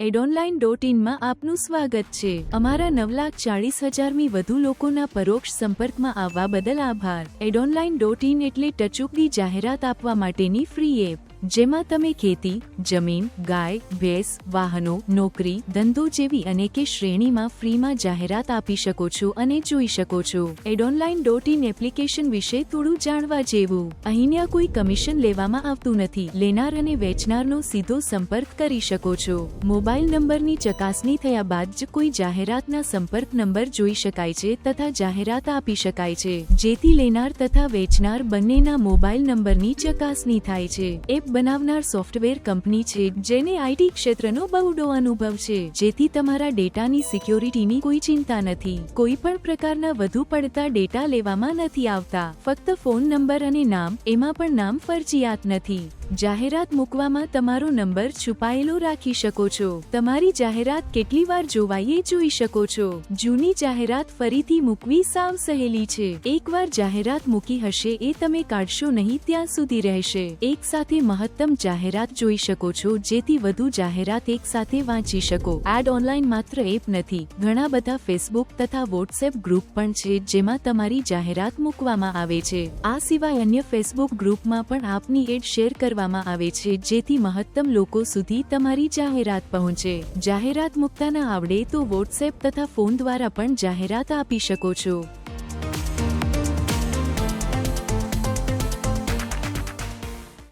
એડોનલાઇન dot ઇનમાં આપનું સ્વાગત છે. અમારા નવ લાખ ચાળીસ હજારમી વધુ લોકોના પરોક્ષ સંપર્કમાં આવવા બદલ આભાર. એડોનલાઇન ડોટ ઇન એટલે ટચુકડી જાહેરાત આપવા માટેની ફ્રી એપ. જેમાં તમે ખેતી, જમીન, ગાય, ભેંસ, વાહનો, નોકરી, ધંધો જેવી અનેકે શ્રેણીમાં ફ્રીમાં જાહેરાત આપી શકો છો અને જોઈ શકો છો. એડોનલાઇન ડોટ ઇન એપ્લિકેશન વિશે થોડું જાણવા જેવું. અહીંયા કોઈ કમિશન લેવામાં આવતું નથી. લેનાર અને વેચનારનો સીધો સંપર્ક કરી શકો છો. મોબાઈલ નંબરની ચકાસણી થયા બાદ જ કોઈ જાહેરાતના સંપર્ક નંબર જોઈ શકાય છે તથા જાહેરાત આપી શકાય છે. જેથી લેનાર તથા વેચનાર બંનેના મોબાઈલ નંબરની ચકાસણી થાય છે. એપ બનાવનાર સોફ્ટવેર કંપની છે, જેને આઈટી ક્ષેત્રનો બહુડો અનુભવ છે. જેથી તમારા ડેટાની સિક્યોરિટીની કોઈ ચિંતા નથી. કોઈ પણ પ્રકારના વધુ પડતા ડેટા લેવામાં નથી આવતા. ફક્ત ફોન નંબર અને નામ, એમાં પણ નામ ફરજિયાત નથી. જાહેરાત મૂકવામાં તમારો નંબર છુપાયેલો રાખી શકો છો. તમારી જાહેરાત કેટલી વાર જોવાઈએ જોઈ શકો છો. જૂની જાહેરાત ફરીથી મૂકવી સાવ સહેલી છે. એકવાર જાહેરાત મૂકી હશે એ તમે કાઢશો નહીં ત્યાં સુધી રહેશે. એક સાથે મહત્તમ જાહેરાત જોઈ શકો છો, જેથી વધુ જાહેરાત એક સાથે વાંચી શકો. એડ ઓનલાઈન માત્ર એપ નથી. ઘણા બધા ફેસબુક તથા વોટ્સએપ ગ્રુપ પણ છે, જેમાં તમારી જાહેરાત મૂકવામાં આવે છે. આ સિવાય અન્ય ફેસબુક ગ્રુપમાં પણ આપની એડ શેર કરવામાં આવે છે, જેથી મહત્તમ લોકો સુધી તમારી જાહેરાત પહોંચે. જાહેરાત મુકતા ના આવડે તો વોટ્સએપ તથા ફોન દ્વારા પણ જાહેરાત આપી શકો છો.